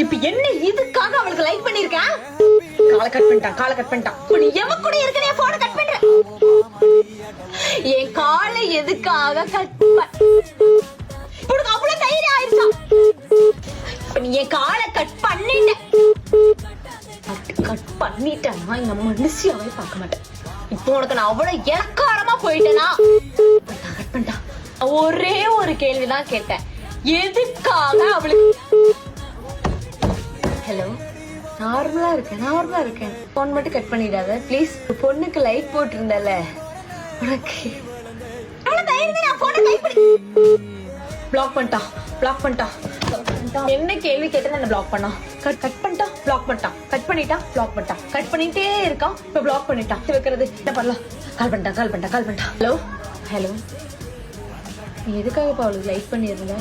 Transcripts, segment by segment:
இப்ப என்ன இதுக்காக அவளுக்கு லைக் பண்ணிருக்கேன் காலை கட் பண்ணிட்டான் காலை கட் பண்ணிட்டான். இப்ப நீ எவன் கூட இருக்க நீ போன கட் பண்ற என் காலை எதுக்காக கட் உனக்கு அவ்வளவு தைரியம் ஆயிருச்சா? இப்ப நீ என் காலை கட் பண்ணிட்ட. கட் பண்ணிட்டேன்னா இந்த அவளை பார்க்க மாட்டேன். இப்போ உனக்கு நான் அவ்வளவு இலக்காரமா போயிட்டேனா? கட் பண்ணிட்டான். ஒரே ஒரு கேள்விதான் கேட்டேன். எதுக்காக அவளுக்கு ஹலோ. நார்மலாக இருக்கேன் நார்மலாக இருக்கேன். ஃபோன் மட்டும் கட் பண்ணிடாத ப்ளீஸ் பொண்ணுக்கு லைட் போட்டிருந்தல உனக்கு. அவ்வளவு தைரியம் தான் நான் போனை பிளாக் பண்ணிட்டான் பிளாக் பண்ணிட்டான். என்ன கேள்வி கேட்டா என்ன பிளாக் பண்ணான் கட் கட் பண்ணிட்டான் பிளாக் பண்ணிட்டான். கட் பண்ணிட்டான் பிளாக் பண்ணிட்டான். கட் பண்ணிட்டே இருக்கான் இப்போ பிளாக் பண்ணிட்டான். இது வைக்கிறது என்ன பண்ணலாம்? கால் பண்ணிட்டான் கால் பண்ணிட்டான் கால் பண்ணிட்டான். ஹலோ ஹலோ நீ எதுக்காக இப்ப அவளுக்கு லைட் பண்ணிருந்த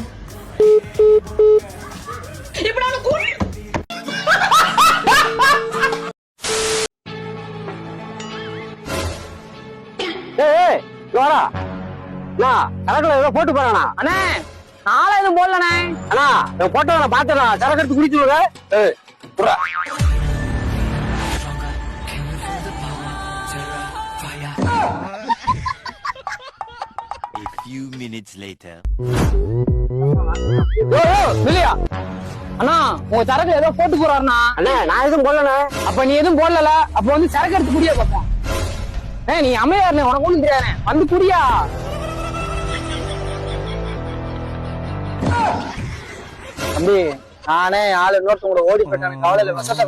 அண்ணா கணக்குல ஏதோ போட்டு போறானா? அண்ணே நாளை எதுவும் போடலண்ணே. அண்ணா நான் போட்டோ நான் பாத்துறேன் சரக்கு எடுத்து குடிச்சுடுங்க few minutes later. ஓ இல்லையா அண்ணா உங்க சரக்கு ஏதோ போட்டு போறாருண்ணா. அண்ணா நான் எதுவும் போடலண்ணே. அப்ப நீ எதுவும் போடல அப்ப வந்து சரக்கு எடுத்து குடியா பார்ப்போம் ஏய் நீ அமையாருண்ணே உனக்கு ஒண்ணும் தெரியாதுண்ணே வந்து குடியா. தம்பி நானே ஆளு இன்னொருத்தவங்க ஓடி போயிட்டானே கவலையில விஷத்தை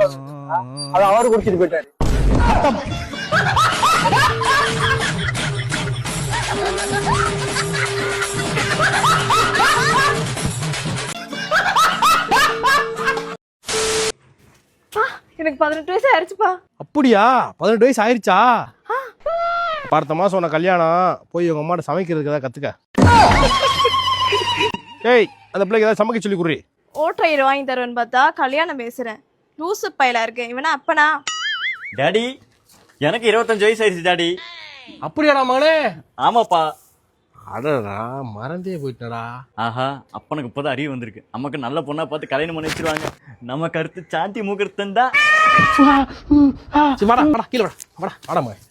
அது அவரு குடிச்சிட்டு போயிட்டாரு. எனக்கு பதினெட்டு வயசு ஆயிடுச்சுப்பா அப்படியா? பதினெட்டு வயசு ஆயிருச்சா? அடுத்த மாசம் உன கல்யாணம் போய் உங்க அம்மாட்ட சமைக்கிறதுக்கு ஏதாவது கத்துக்க. ஏய் அந்த பிள்ளைக்கு ஏதாவது சமைக்க சொல்லி குடுறி. ஓட்டுற வாங்கி தருவேன்னு பார்த்தா கல்யாணம் பேசுறேன். லூசு பையலா இருக்கேன். இவனா அப்பனா? டாடி எனக்கு இருபத்தஞ்சு வயசு ஆயிடுச்சு டாடி. அப்படியாடா மகனே ஆமாப்பா. அடடா மறந்தே போயிட்டடா. ஆஹா அப்பனுக்கு இப்போதான் அறிவு வந்திருக்கு. நமக்கு நல்ல பொண்ணா பார்த்து கல்யாணம் பண்ணி வச்சிருவாங்க. நம்ம கருத்து சாந்தி முகூர்த்தம் தான் சரி வாடா வாடா கீழே வாடா. வாடா வாடா மகன்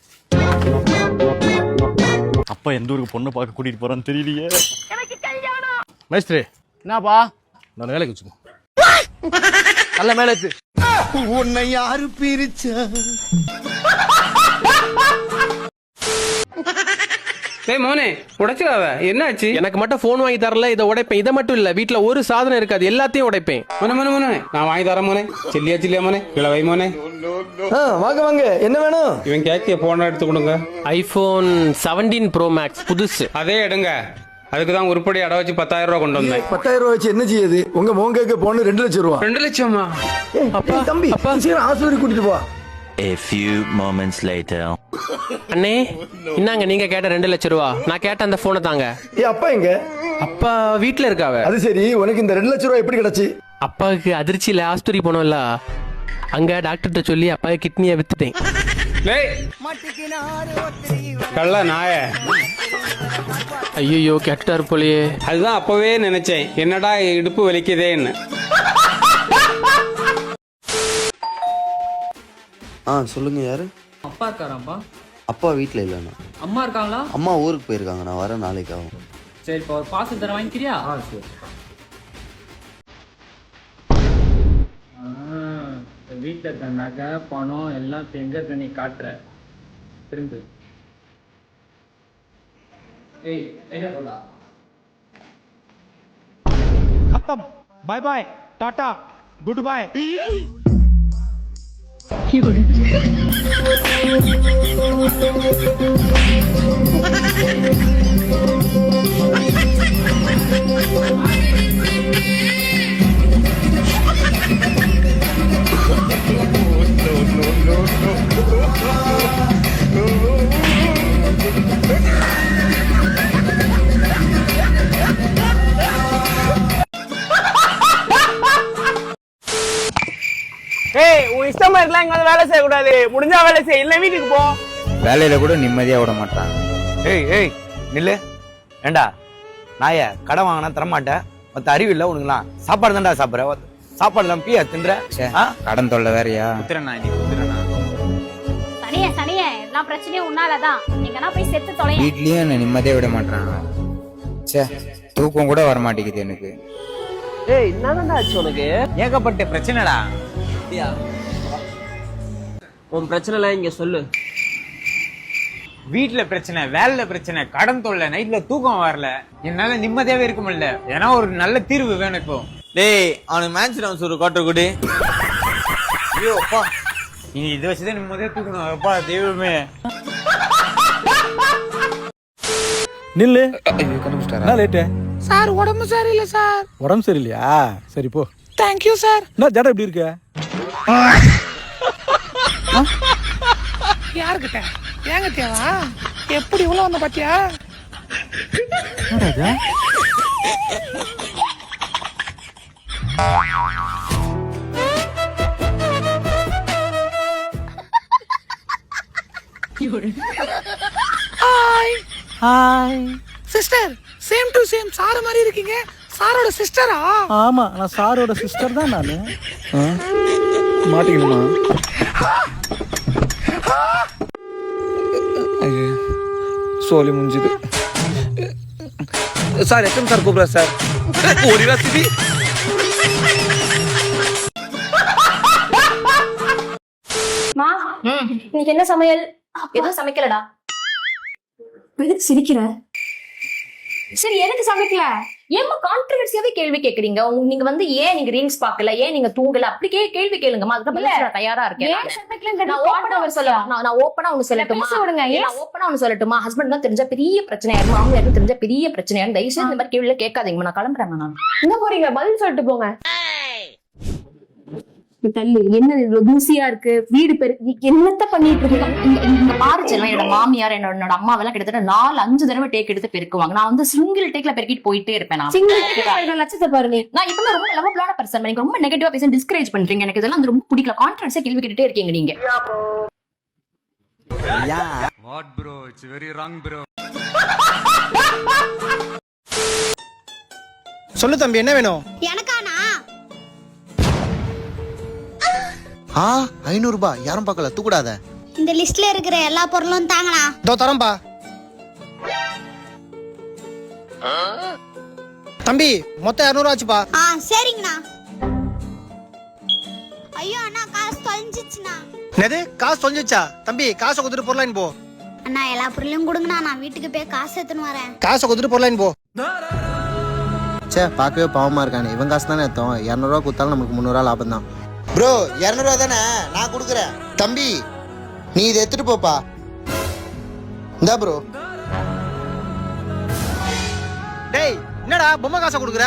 அப்பா எந்த ஊருக்கு பொண்ணை பார்க்க கூட்டிட்டு போறான்னு தெரியலையே. மேஸ்திரி. என்னப்பா? நான் வேலைக்கு வச்சுக்கோ நல்ல மேலே வச்சு உன்னை யாரு பிரிச்சா? டேய் மோனே உடைச்சிடாத. என்னாச்சு? எனக்கு மட்டும் ஃபோன் வாங்கி தரல இதை உடைப்பேன். இதை மட்டும் இல்ல வீட்ல ஒரு சாதனம் இருக்காது எல்லாத்தையும் உடைப்பேன். மோனே மோனே மோனே நான் வாங்கி தரேன் மோனே. சில்லியா சில்லியா மோனே கிளவை மோனே. வாங்க வாங்க. என்ன வேணும்? இவன் கேட்க போன எடுத்து கொடுங்க. ஐபோன் 17 ப்ரோ மேக்ஸ் புதுசு. அதே எடுங்க. அதுக்கு தான் உருப்படி அடை வச்சு பத்தாயிரம் ரூபா கொண்டு வந்தேன். பத்தாயிரம் ரூபாய் வச்சு என்ன செய்யுது உங்க மோங்கக்கு போன ரெண்டு லட்சம் ரூபா. ரெண்டு லட்சமா? அப்பா தம்பி சீக்கிரம் ஆஸ்பத்திரி கூட்டிட்டு போ. A few moments later. அண்ணே இன்னாங்க நீங்க கேட்ட ரெண்டு லட்சம் ரூபா? நான் கேட்ட அந்த போனை தாங்க. ஏ அப்பா எங்க? அப்பா வீட்ல இருக்காவ. அது சரி உனக்கு இந்த ரெண்டு லட்சம் ரூபாய் எப்படி கிடைச்சு? அப்பாவுக்கு அதிர்ச்சியில ஆஸ்பத்திரி போனோம்ல. அங்க டாக்டர்கிட்ட சொல்லி அப்பாவுக்கு கிட்னியை வித்துட்டேன். கள்ள நாய. ஐயோ கெட்டார் போலயே. அதுதான் அப்பவே நினைச்சேன். என்னடா இடுப்பு வலிக்குதேன்னு. ஆ சொல்லுங்க யாரு? அப்பா இருக்காராப்பா அப்பா வீட்டில் இல்லைண்ணா. அம்மா இருக்காங்களா? அம்மா ஊருக்கு போயிருக்காங்க நான் வரேன் நாளைக்கு ஆகும். சரி இப்போ ஒரு பார்சல் தர வாங்கிக்கிறியா? வீட்டில் இருக்க நகை பணம் எல்லாம் இப்போ எங்கே இருக்க நீ காட்டுற திரும்பு ஏய் என்ன சொல்லா खत्म bye bye tata goodbye ஏய் உன் இஷ்டமா இருக்கலாம் இங்க வந்து வேலை செய்யக்கூடாது. முடிஞ்சா வேலை செய். இல்லை வீட்டுக்கு போ. வேலையில கூட நிம்மதியா விட மாட்டாங்க ஏய் ஏய் நில்லு. ஏண்டா நாய கடை வாங்கினா தரமாட்டேன். மற்ற அறிவு இல்லை உனக்குலாம். சாப்பாடு தான்டா சாப்பிட்ற. சாப்பாடு எல்லாம் பியா தின்ற? கடன் தொல்லை வேறயா? குத்துறேண்ணா நீ குத்துறேண்ணா சனிய சனிய எல்லா பிரச்சனையும் உன்னாலதான். எங்கன்னா போய் செத்து தொலை வீட்லயும் என்ன நிம்மதியா விட மாட்டாங்க சே தூக்கம் கூட வர மாட்டேங்குது எனக்கு. ஏய் ஆச்சு உனக்கு? ஏகப்பட்ட பிரச்சனைடா. உன் பிரச்சனை எல்லாம் இங்க சொல்லு. வீட்டுல பிரச்சனை வேலையில பிரச்சனை கடன் தொல்லை நைட்ல தூக்கம் வரல. என்னால நிம்மதியாவே இருக்க முடியல. ஏன்னா ஒரு நல்ல தீர்வு வேணும் இப்போ. டேய் அவனுக்கு மேட்ச் ரவுண்ட்ஸ் ஒரு கோட்டை குடி. ஐயோ அப்பா. நீ இதை வச்சுதான் நிம்மதியா தூக்கணும். அப்பா தெய்வமே. நில்லு. கண்டுபிடிச்சிட்டாரா? லேட்டு? சார் உடம்பு சரியில்லை சார். உடம்பு சரியில்லையா? சரி போ. தேங்க்யூ சார் என்ன ஜடம் எப்படி இருக்க? யாருக்கிட்ட? ஏங்கிட்டேவா எப்படி உள்ள வந்த பாத்தியா? Hi hi sister same to same sir மாதிரி இருக்கீங்க. சாரோட சிஸ்டரா ஆமா நான் சாரோட சிஸ்டர் தான் நானு. மாட்டிக்கணுமா? சோலி முடிஞ்சுது சார் எத்தனை சார் கூப்பிடுறா சார்? ஒரு ரசிபி மா இன்னைக்கு என்ன சமையல்? எதுவும் சமைக்கலடா. எதுக்கு சிரிக்கிற? சரி எதுக்கு சமைக்கல? ஏம்மா கான்ட்ரவர்சியாவே கேள்வி கேக்குறீங்க? உங்க- நீங்க வந்து ஏன் நீங்க ரீல்ஸ் பார்க்கல? ஏன் நீங்க தூங்கல? அப்படி கே கேள்வி கேளுங்கம்மா. அதுக்கு நான் தயாரா இருக்கேன். நான் ஓப்பனா ஒரு சொல்ல நான் ஓப்பனா ஒன்னு சொல்லட்டுமா? விடுங்க நான் ஓப்பனா ஒன்னு சொல்லட்டுமா? ஹஸ்பண்ட் தான் தெரிஞ்ச பெரிய பிரச்சனையாயிரும் மாமியாருக்கு தெரிஞ்ச பெரிய பிரச்சனையாயிரும் தயவு செய்து இந்த மாதிரி கேள்வியில கேட்காதீங்கம்மா. நான் கிளம்புறேன் நான். என்ன போறீங்க? பதில் சொல்லிட்டு போங்க. தள்ளு. என்ன தூசியா இருக்கு? வீடு பெரு நீ என்னத்த பண்ணிட்டு இருக்கீங்க இங்க இங்க பாரு என்னோட மாமியார் என்னோட அம்மா எல்லாம் கிட்டத்தட்ட நாலு அஞ்சு தடவை டேக் எடுத்து பெருக்குவாங்க. நான் வந்து சிங்கிள் டேக்ல பெருக்கிட்டு போயிட்டே இருப்பேன் நான். சிங்கிள் லட்சத்தை பாருங்க. நான் இப்ப ரொம்ப லவபிளான பர்சன் நீங்க ரொம்ப நெகட்டிவா பேச டிஸ்கரேஜ் பண்றீங்க. எனக்கு இதெல்லாம் வந்து ரொம்ப பிடிக்கல. கான்ஃபிடன்ஸா கேள்வி கேட்டுட்டே இருக்கீங்க நீங்க. சொல்லு தம்பி என்ன வேணும்? ஆ ஐநூறு ரூபாய் யாரும் பார்க்கல. தூக்கூடாத. இந்த லிஸ்ட்ல இருக்கிற எல்லா பொருளும் தாங்கண்ணா. இதோ தரம்பா தம்பி மொத்தம் இரநூறு ஆச்சுப்பா. ஆ சரிங்கண்ணா. ஐயோ அண்ணா காசு தொலைஞ்சிச்சுண்ணா என்னது? காசு தொலைஞ்சிச்சா தம்பி காசை கொடுத்துட்டு பொருளாயின் போ. அண்ணா எல்லா பொருளையும் கொடுங்கண்ணா. நான் வீட்டுக்கு போய் காசு எடுத்துன்னு வரேன். காசை கொடுத்துட்டு பொருளாயின் போ. சே பார்க்கவே பாவமா இருக்கானே. இவன் காசு தானே எடுத்தோம். இரநூறுவா கொடுத்தாலும் நமக்கு முந்நூறுவா லாபம் தான் ப்ரோ இரநூறுவா தானே? நான் கொடுக்குறேன். தம்பி நீ இதை எடுத்துட்டு போப்பா. இந்தா ப்ரோ டேய் என்னடா பொம்மை காசை கொடுக்குற?